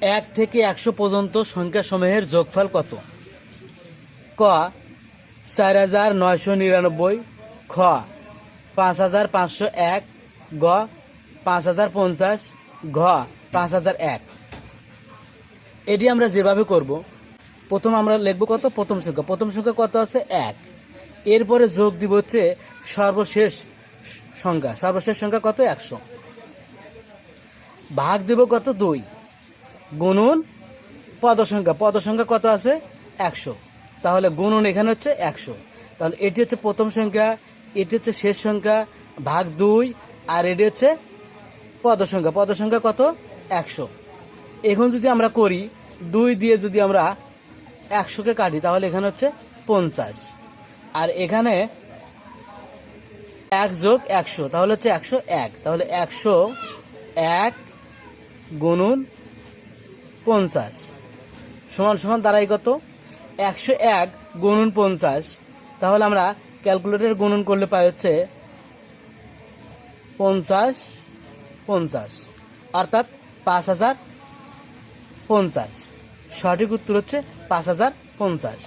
এক থেকে একশো পর্যন্ত সংখ্যাসমূহের যোগফল কত? ক, চার হাজার নয়শো নিরানব্বই। খ, পাঁচ হাজার পাঁচশো এক। গ, পাঁচ হাজার পঞ্চাশ। ঘ, পাঁচ হাজার এক। এটি আমরা যেভাবে করব, প্রথম আমরা লিখব কত? প্রথম সংখ্যা। প্রথম সংখ্যা কত আছে? এক। এরপরে যোগ দিব হচ্ছে সর্বশেষ সংখ্যা। সর্বশেষ সংখ্যা কত? একশো। ভাগ দেব কত? দুই। গুনুন পদ সংখ্যা পদ সংখ্যা কত আছে? একশো। তাহলে গুনুন এখানে হচ্ছে একশো। তাহলে এটি হচ্ছে প্রথম সংখ্যা, এটি হচ্ছে শেষ সংখ্যা, ভাগ দুই, আর এটি হচ্ছে পদ সংখ্যা পদ সংখ্যা কত? একশো। এখন যদি আমরা করি, দুই দিয়ে যদি আমরা একশোকে কাটি, তাহলে এখানে হচ্ছে পঞ্চাশ। আর এখানে এক যোগ একশো, তাহলে হচ্ছে একশো এক। তাহলে একশো এক গুনুন পঞ্চাশ। সমান সমান দাঁড়াই কত? একশো এক গুণুন পঞ্চাশ। তাহলে আমরা ক্যালকুলেটর গুণুন করলে পাই হচ্ছে পঞ্চাশ পঞ্চাশ। অর্থাৎ পাঁচ হাজার পঞ্চাশ। সঠিক উত্তর হচ্ছে পাঁচ হাজার পঞ্চাশ।